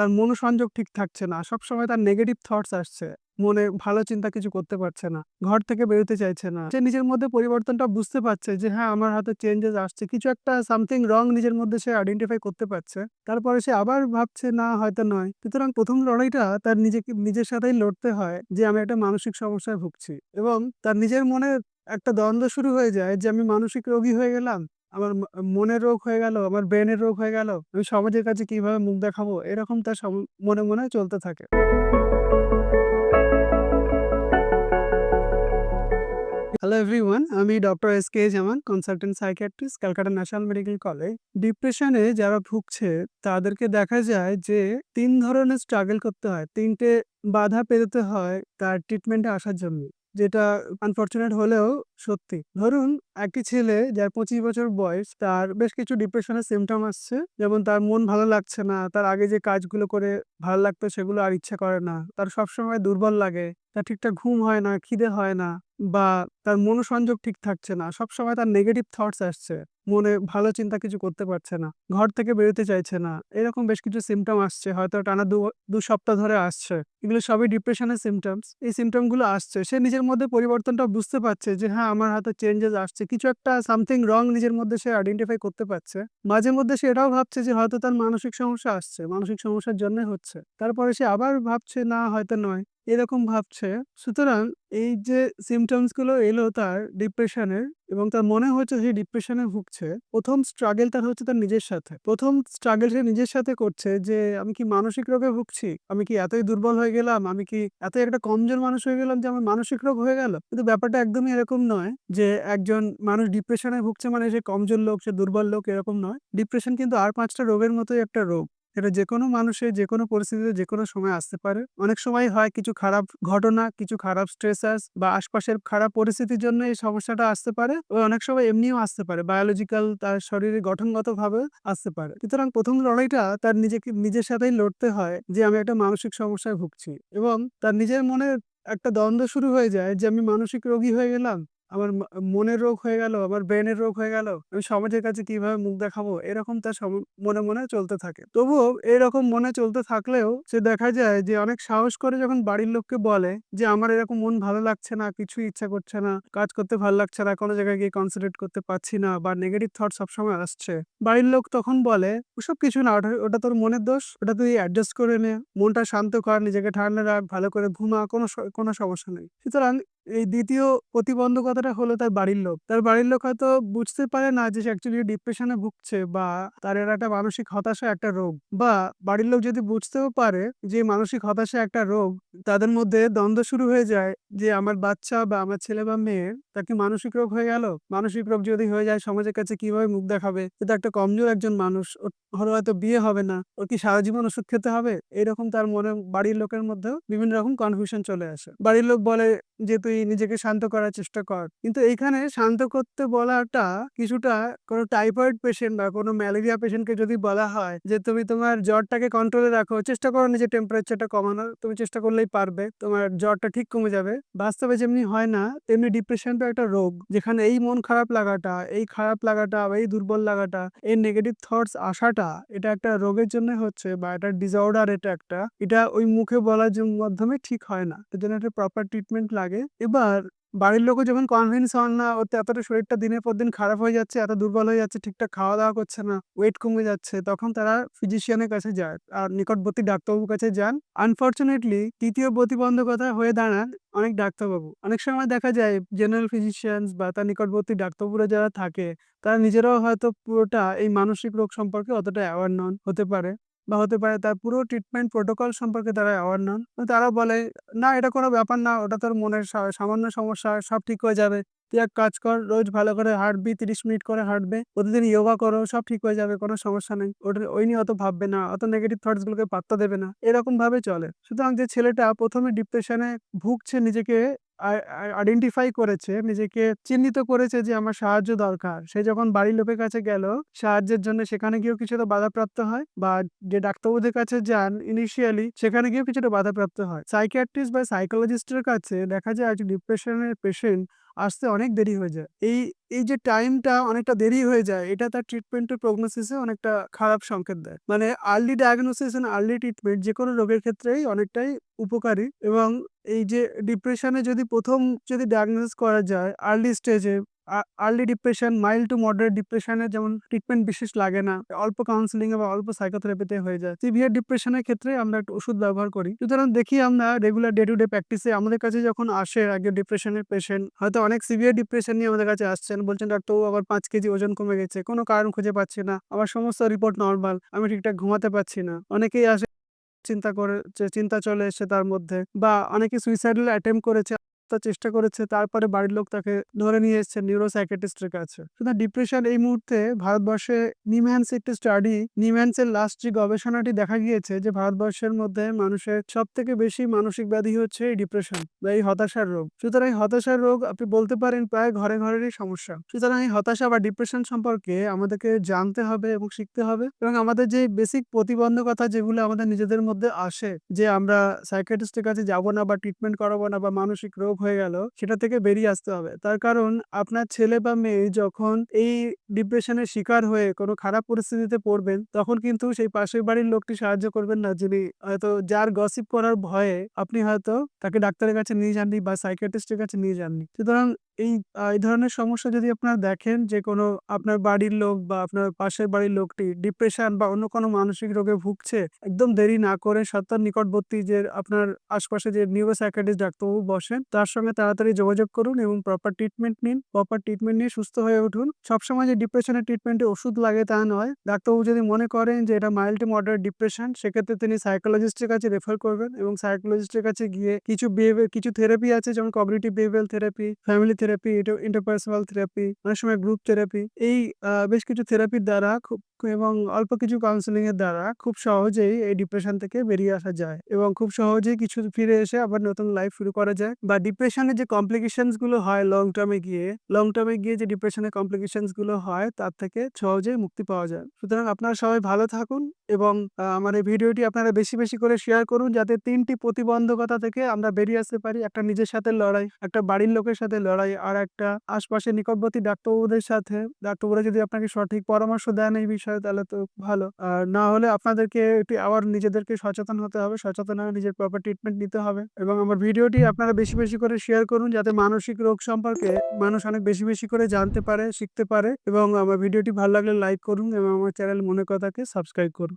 তার মনোসংযোগ ঠিক থাকছে না। সবসময় তার নেগেটিভ থটস আসছে। মনে ভালো চিন্তা কিছু করতে পারছে না। ঘর থেকে বেরোতে চাইছে না। সে নিজের মধ্যে পরিবর্তনটা বুঝতে পারছে যে হ্যাঁ, আমার হাতে চেঞ্জেস আসছে। কিছু একটা সামথিং রং নিজের মধ্যে সে আইডেন্টিফাই করতে পারছে। তারপরে সে আবার ভাবছে না হয়তো নয়। সুতরাং প্রথম লড়াইটা তার নিজেকে নিজের সাথেই লড়তে হয় যে আমি একটা মানসিক সমস্যায় ভুগছি। এবং তার নিজের মনে একটা দ্বন্দ্ব শুরু হয়ে যায় যে আমি মানসিক রোগী হয়ে গেলাম। আমার মনের রোগ হয়ে গেল, আমার ব্রেনের রোগ হয়ে গেল। আমি সমাজের কাছে কীভাবে মুখ দেখাবো? এরকম তার মনে, মনে চলতে থাকে। হ্যালো এভরিওয়ান আমি doctor S K Zaman consultant psychiatrist Calcutta National Medical College ডিপ্রেশনে যারা ভুগছে তাদেরকে দেখা যায় যে তিন ধরনের স্ট্রাগল করতে হয় তিনটে বাধা পেরোতে হয় তার ট্রিটমেন্টে আসার জন্য যেটা আনফর্চুনেট হলেও সত্যি। ধরুন একটি ছেলে যার পঁচিশ বছর বয়স, তার বেশ কিছু ডিপ্রেশনের সিমটম আসছে। যেমন তার মন ভালো লাগছে না, তার আগে যে কাজগুলো করে ভালো লাগতো সেগুলো আর ইচ্ছা করে না, তার সবসময় দুর্বল লাগে, তার ঠিকঠাক ঘুম হয় না, খিদে হয় না বা তার মনোসংযোগ ঠিক থাকছে না। সবসময় তার নেগেটিভ থটস আসছে। মনে ভালো চিন্তা কিছু করতে পারছে না। ঘর থেকে বেরোতে চাইছে না। এরকম বেশ কিছু সিমটম আসছে। হয়তো টানা দু ২ সপ্তাহ ধরে আসছে। এগুলো সবই ডিপ্রেশনের সিম্পটমস। এই সিম্পটমগুলো আসছে। সে নিজের মধ্যে পরিবর্তনটা বুঝতে পারছে যে হ্যাঁ, আমার হাতে চেঞ্জেস আসছে। কিছু একটা সামথিং রং নিজের মধ্যে সে আইডেন্টিফাই করতে পারছে। মাঝে মধ্যে সে এটাও ভাবছে যে হয়তো তার মানসিক সমস্যা আসছে। মানসিক সমস্যার জন্যই হচ্ছে। তারপরে সে আবার ভাবছে না হয়তো নয়। এরকম ভাবছে। সুতরাং এই যে সিম্পটমসগুলো এলো তার ডিপ্রেশনের এবং তার মনে হচ্ছে সে ডিপ্রেশনে ভুগছে। প্রথম স্ট্রাগল তার হচ্ছে তার নিজের সাথে। প্রথম স্ট্রাগল সে নিজের সাথে করছে যে আমি কি মানসিক রোগে ভুগছি? আমি কি এতই দুর্বল হয়ে গেলাম? আমি কি এতই একটা কমজোর মানুষ হয়ে গেলাম যে আমার মানসিক রোগ হয়ে গেল? কিন্তু ব্যাপারটা একদমই এরকম নয় যে একজন মানুষ ডিপ্রেশনে ভুগছে মানে সে কমজোর লোক, সে দুর্বল লোক এরকম নয়। ডিপ্রেশন কিন্তু আর পাঁচটা রোগের মতোই একটা রোগ। এটা যেকোনো মানুষের যে কোনো পরিস্থিতিতে যেকোনো সময় আসতে পারে। অনেক সময় হয় কিছু খারাপ ঘটনা, কিছু খারাপ স্ট্রেসাস বা আশপাশের খারাপ পরিস্থিতির জন্য এই সমস্যাটা আসতে পারে। ও অনেক সময় এমনিও আসতে পারে। বায়োলজিক্যাল তার শরীরে গঠনগতভাবে আসতে পারে। সুতরাং প্রথম লড়াইটা তার নিজেকে নিজের সাথেই লড়তে হয় যে আমি একটা মানসিক সমস্যায় ভুগছি। এবং তার নিজের মনে একটা দ্বন্দ্ব শুরু হয়ে যায় যে আমি মানসিক রোগী হয়ে গেলাম। আমার মনের রোগ হয়ে গেল, আমার ব্রেনের রোগ হয়ে গেল। আমি সমাজের কাছে কীভাবে মুখ দেখাবো? এরকম তার মনে, মনে চলতে থাকে। তবুও এরকম মনে চলতে থাকলেও সে দেখা যায় যে অনেক সাহস করে যখন বাড়ির লোককে বলে যে আমার এরকম মন ভালো লাগছে না, কিছুই ইচ্ছা করছে না, কাজ করতে ভালো লাগছে না, কোনো জায়গায় গিয়ে কনসেন্ট্রেট করতে পারছি না বা নেগেটিভ থট সবসময় আসছে। বাড়ির লোক তখন বলে, "ওসব কিছু না। ওটা তোর মনের দোষ। ওটা তুই অ্যাডজাস্ট করে নে। মনটা শান্ত কর, নিজেকে ঠান্ডা রাখ, ভালো করে ঘুমা। কোনো কোনো সমস্যা নেই।" সুতরাং এই ২য় প্রতিবন্ধকতাটা হলো তার বাড়ির লোক। তার বাড়ির লোক হয়তো বুঝতে পারে না যে সে অ্যাকচুয়ালি ডিপ্রেশনে ভুগছে বা তার এর একটা মানসিক হতাশা একটা রোগ। বা বাড়ির লোক যদি বুঝতেও পারে যে মানসিক হতাশা একটা রোগ, তাদের মধ্যে দ্বন্দ্ব শুরু হয়ে যায় যে আমার বাচ্চা বা আমার ছেলে বা মেয়ের তার কি মানসিক রোগ হয়ে গেল? মানসিক রোগ যদি হয়ে যায় সমাজের কাছে কীভাবে মুখ দেখাবে? সে তো একটা কমজোর একজন মানুষ। ওর ওর হয়তো বিয়ে হবে না। ওর কি সারা জীবন ওষুধ খেতে হবে? এরকম তার মনে বাড়ির লোকের মধ্যেও বিভিন্ন রকম কনফিউশন চলে আসে। বাড়ির লোক বলে যে তুই নিজেকে শান্ত করার চেষ্টা কর। কিন্তু এইখানে শান্ত করতে বলাটা কিছুটা কোনো টাইফয়েড পেশেন্ট বা কোনো ম্যালেরিয়া পেশেন্টকে যদি বলা হয় যে তুমি তোমার জ্বরটাকে কন্ট্রোলে রাখো, চেষ্টা করো নিজের টেম্পারেচারটা কমানোর। তুমি চেষ্টা করলেই পারবে। তোমার জ্বরটা ঠিক কমে যাবে। বাস্তবে যেমনি হয় না তেমনি ডিপ্রেশন ডিপ্রেশনটা একটা রোগ। যেখানে এই মন খারাপ লাগাটা, এই খারাপ লাগাটা বা এই দুর্বল লাগাটা, এই নেগেটিভ থটস আসাটা এটা একটা রোগের জন্য হচ্ছে বা এটা ডিসঅর্ডার এটা একটা। এটা ওই মুখে বলার মাধ্যমে ঠিক হয় না। এর জন্য একটা প্রপার ট্রিটমেন্ট লাগে। এবার বাড়ির লোকও যখন কনভিন্স হন না ওতে এতটা শরীরটা দিনের পর দিন খারাপ হয়ে যাচ্ছে, এত দুর্বল হয়ে যাচ্ছে, ঠিকঠাক খাওয়া-দাওয়া করছে না, ওয়েট কমে যাচ্ছে, তখন তারা ফিজিশিয়ানের কাছে যায়। আর নিকটবর্তী ডাক্তারবাবুর কাছে যান। আনফরচুনেটলি তৃতীয় প্রতিবন্ধকতা হয়ে দাঁড়ান অনেক ডাক্তারবাবু। অনেক সময় দেখা যায় জেনারেল ফিজিশিয়ানস বা তার নিকটবর্তী ডাক্তারবাবুরা যারা থাকে, তারা নিজেরাও হয়তো পুরোটা এই মানসিক রোগ সম্পর্কে অতটা অ্যাওয়ার নন হতে পারে। বা হতে পারে তার পুরো ট্রিটমেন্ট প্রোটোকল সম্পর্কে তারা অ্যাওয়ার নন। তারা বলে, "না এটা কোনো ব্যাপার না। ওটা তোর মনের সামান্য সমস্যা, সব ঠিক হয়ে যাবে। তুই এক কাজ কর, রোজ ভালো করে হাঁটবি, ৩০ মিনিট করে হাঁটবে। প্রতিদিন ইয়োগা করো, সব ঠিক হয়ে যাবে, কোনো সমস্যা নেই। ওটা ওই নিয়ে অত ভাববে না, অত নেগেটিভ থটস গুলোকে পাত্তা দেবে না।" এরকম ভাবে চলে। সুতরাং যে ছেলেটা ১ম এ ডিপ্রেশনে ভুগছে নিজেকে আইডেন্টিফাই করেছে, নিজেকে চিহ্নিত করেছে যে আমার সাহায্য দরকার। সে যখন বাড়ির লোকের কাছে গেল সাহায্যের জন্য সেখানে গিয়েও কিছুটা বাধাপ্রাপ্ত হয় বা যে ডাক্তারবাবুদের কাছে যান ইনিশিয়ালি সেখানে গিয়েও কিছুটা বাধাপ্রাপ্ত হয়। সাইকিয়াট্রিস্ট বা সাইকোলজিস্টের কাছে দেখা যায় ডিপ্রেশনের পেশেন্ট আসতে অনেক দেরি হয়ে যায়। এই এই যে টাইমটা অনেকটা দেরি হয়ে যায়, এটা তার ট্রিটমেন্টের প্রগনোসিসে অনেকটা খারাপ সংকেত দেয়। মানে early diagnosis and early treatment যে কোনো রোগের ক্ষেত্রেই অনেকটাই উপকারী এবং এই যে ডিপ্রেশনে যদি প্রথম যদি ডায়াগনোসিস করা যায় আর্লি স্টেজে early depression, mild to moderate ডিপ্রেশনে যেমন ট্রিটমেন্ট বিশেষ লাগে না। অল্প কাউন্সেলিং বা অল্প সাইকোথেরাপিতে হয়ে যায়। সিভিয়ার ডিপ্রেশনের ক্ষেত্রে আমরা একটু ওষুধ ব্যবহার করি। সুতরাং দেখি আমরা রেগুলার ডে টু ডে প্র্যাকটিসে আমাদের কাছে যখন আসে একজন ডিপ্রেশনের পেশেন্ট হয়তো অনেক সিভিয়ার ডিপ্রেশন নিয়ে আমাদের কাছে আসছেন। বলছেন, "ডাক্তারবাবু আবার পাঁচ কেজি ওজন কমে গেছে। কোনো কারণ খুঁজে পাচ্ছি না। আমার সমস্ত রিপোর্ট নর্মাল আমি ঠিকঠাক ঘুমাতে পারছি না।" অনেকেই আসে চিন্তা করে চিন্তা চলে এসেছে তার মধ্যে বা অনেকে সুইসাইডাল অ্যাটেম্প করেছে, আত্মহত্যার চেষ্টা করেছে। তারপরে বাড়ির লোক তাকে ধরে নিয়ে এসছে নিউরো সাইকিয়াট্রিস্ট এর কাছে। সুতরাং ডিপ্রেশন এই মুহূর্তে ভারতবর্ষে নিমহ্যান্স একটি স্টাডি নিমহ্যান্স এর লাস্ট যে গবেষণাটি দেখা গিয়েছে যে ভারতবর্ষের মধ্যে মানুষের সব থেকে বেশি মানসিক ব্যাধি হচ্ছে এই ডিপ্রেশন বা এই হতাশার রোগ। সুতরাং এই হতাশার রোগ আপনি বলতে পারেন প্রায় ঘরে ঘরেরই সমস্যা। সুতরাং এই হতাশা বা ডিপ্রেশন সম্পর্কে আমাদেরকে জানতে হবে এবং শিখতে হবে এবং আমাদের যে বেসিক প্রতিবন্ধকতা যেগুলো আমাদের নিজেদের মধ্যে আসে যে আমরা সাইকিয়াট্রিস্ট এর কাছে যাব না বা ট্রিটমেন্ট করাবো না বা মানসিক রোগ হয়ে গেল, সেটা থেকে বেরিয়ে আসতে হবে। তার কারণ আপনার ছেলে বা মেয়ে যখন এই ডিপ্রেশনের শিকার হয়ে কোনো খারাপ পরিস্থিতিতে পড়বেন, তখন কিন্তু সেই পাশের বাড়ির লোকটি সাহায্য করবেন না যিনি হয়তো যার গসিপ করার ভয়ে আপনি হয়তো তাকে ডাক্তারের কাছে নিয়ে যাননি বা সাইকিয়াট্রিস্টের কাছে নিয়ে যাননি। সুতরাং এই এই ধরনের সমস্যা যদি আপনারা দেখেন যে কোনো আপনার বাড়ির লোক বা আপনার পাশের বাড়ির লোকটি ডিপ্রেশন বা অন্য কোনো মানসিক রোগে ভুগছে, একদম দেরি না করে সত্তার নিকটবর্তী যে আপনার আশপাশে যে নিউরো সাইকিয়াট্রিস্ট ডাক্তারবাবু বসেন তার সঙ্গে তাড়াতাড়ি যোগাযোগ করুন এবং প্রপার ট্রিটমেন্ট নিন। প্রপার ট্রিটমেন্ট নিয়ে সুস্থ হয়ে উঠুন। সবসময় যে ডিপ্রেশনের ট্রিটমেন্টে ওষুধ লাগে তা নয়। ডাক্তারবাবু যদি মনে করেন যে এটা মাইল্ড টু মডারেট ডিপ্রেশন সেক্ষেত্রে তিনি সাইকোলজিস্ট এর কাছে রেফার করবেন এবং সাইকোলজিস্ট এর কাছে গিয়ে কিছু বিহেভিয়ার কিছু থেরাপি আছে যেমন cognitive behavioural therapy, family therapy, inter interpersonal therapy, অনেক সময় গ্রুপ থেরাপি। এই বেশ কিছু থেরাপির দ্বারা খুব এবং অল্প কিছু কাউন্সেলিং এর দ্বারা খুব সহজেই এই ডিপ্রেশন থেকে বেরিয়ে আসা যায় এবং খুব সহজেই কিছু ফিরে এসে আবার নতুন লাইফ শুরু করা যায় বা ডিপ্রেশনের যে কমপ্লিকেশনসগুলো হয় লং টার্মে গিয়ে, লং টার্মে গিয়ে যে ডিপ্রেশনের কমপ্লিকেশনসগুলো হয় তার থেকে সহজেই মুক্তি পাওয়া যায়। সুতরাং আপনারা সবাই ভালো থাকুন এবং আমার এই ভিডিওটি আপনারা বেশি, বেশি করে শেয়ার করুন যাতে তিনটি প্রতিবন্ধকতা থেকে আমরা বেরিয়ে আসতে পারি। একটা নিজের সাথে লড়াই, একটা বাড়ির লোকের সাথে লড়াই আর একটা আশপাশের নিকটবর্তী ডাক্তারবাবুদের সাথে ডাক্তারবাবুরা যদি আপনাকে সঠিক পরামর্শ দেন এই বিষয়ে তাহলে তো ভালো। আর না হলে আপনাদেরকে একটু আবার নিজেদেরকে সচেতন হতে হবে। সচেতন হয়ে নিজের প্রপার ট্রিটমেন্ট নিতে হবে এবং আমার ভিডিওটি আপনারা বেশি, বেশি করে শেয়ার করুন যাতে মানসিক রোগ সম্পর্কে মানুষ অনেক বেশি, বেশি করে জানতে পারে, শিখতে পারে এবং আমার ভিডিওটি ভালো লাগলে লাইক করুন এবং আমার চ্যানেল মনের কথাকে সাবস্ক্রাইব করুন।